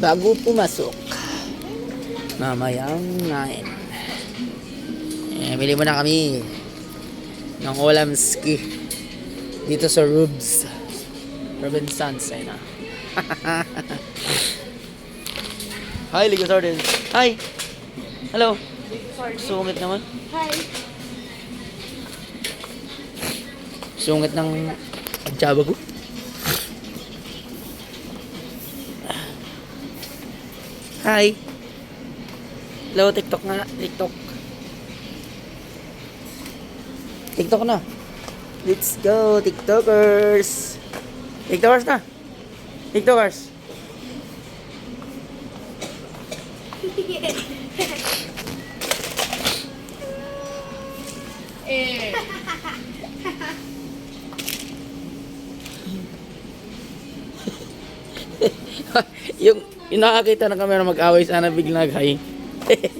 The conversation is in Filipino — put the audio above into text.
bago pumasok. Mamayang 9. Eh, bili mo na kami ng Olamski dito sa Rubs. Robinsons, ayun na. Hi, Liga Sorted. Hi! Hello! Sungit naman. Hi. Sungit ng Java ko. Hi! Hello, TikTok nga. TikTok. TikTok na. Let's go, TikTokers! TikTokers na! TikTokers! eh. yung, yung na kami na mag-away sana biglang nag-hi.